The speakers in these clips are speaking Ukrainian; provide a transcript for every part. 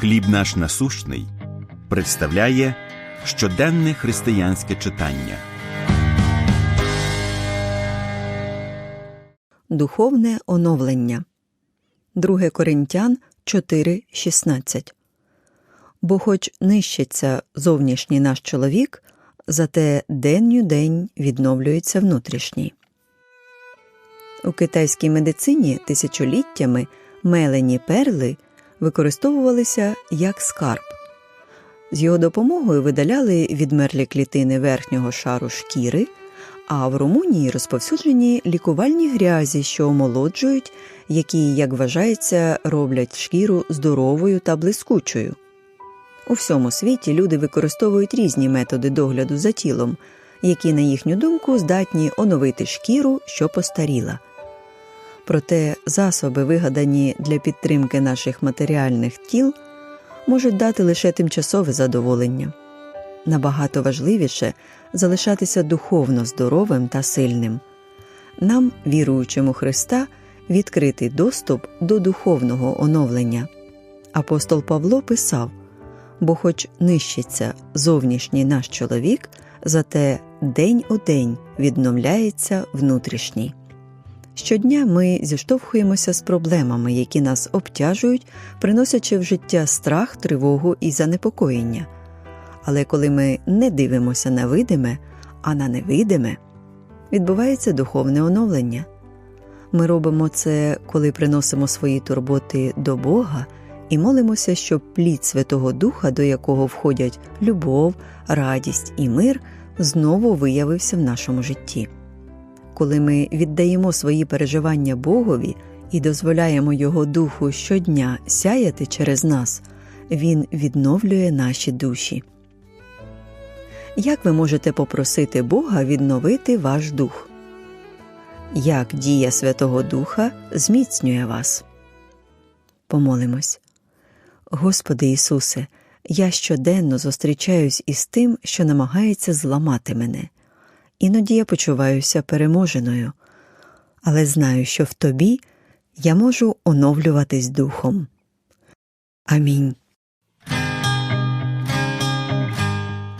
Хліб наш насущний представляє щоденне християнське читання. Духовне оновлення 2 Коринтян 4.16 Бо хоч нищиться зовнішній наш чоловік, зате день у день відновлюється внутрішній. У китайській медицині тисячоліттями мелені перли використовувалися як скарб. З його допомогою видаляли відмерлі клітини верхнього шару шкіри, а в Румунії розповсюджені лікувальні грязі, що омолоджують, які, як вважається, роблять шкіру здоровою та блискучою. У всьому світі люди використовують різні методи догляду за тілом, які, на їхню думку, здатні оновити шкіру, що постаріла. Проте засоби, вигадані для підтримки наших матеріальних тіл, можуть дати лише тимчасове задоволення. Набагато важливіше залишатися духовно здоровим та сильним. Нам, віруючим у Христа, відкритий доступ до духовного оновлення. Апостол Павло писав бо, хоч нищиться зовнішній наш чоловік, зате день у день відновляється внутрішній. Щодня ми зіштовхуємося з проблемами, які нас обтяжують, приносячи в життя страх, тривогу і занепокоєння. Але коли ми не дивимося на видиме, а на невидиме, відбувається духовне оновлення. Ми робимо це, коли приносимо свої турботи до Бога і молимося, щоб плід Святого Духа, до якого входять любов, радість і мир, знову виявився в нашому житті. Коли ми віддаємо свої переживання Богові і дозволяємо Його Духу щодня сяяти через нас, Він відновлює наші душі. Як ви можете попросити Бога відновити ваш дух? Як дія Святого Духа зміцнює вас? Помолимось. Господи Ісусе, я щоденно зустрічаюсь із тим, що намагається зламати мене. Іноді я почуваюся переможеною, але знаю, що в Тобі я можу оновлюватись духом. Амінь.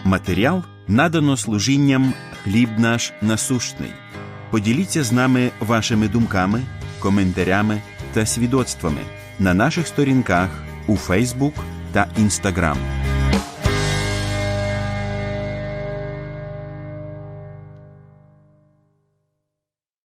Матеріал надано служінням хліб наш насущний. Поділіться з нами вашими думками, коментарями та свідоцтвами на наших сторінках у Фейсбук та Інстаграм.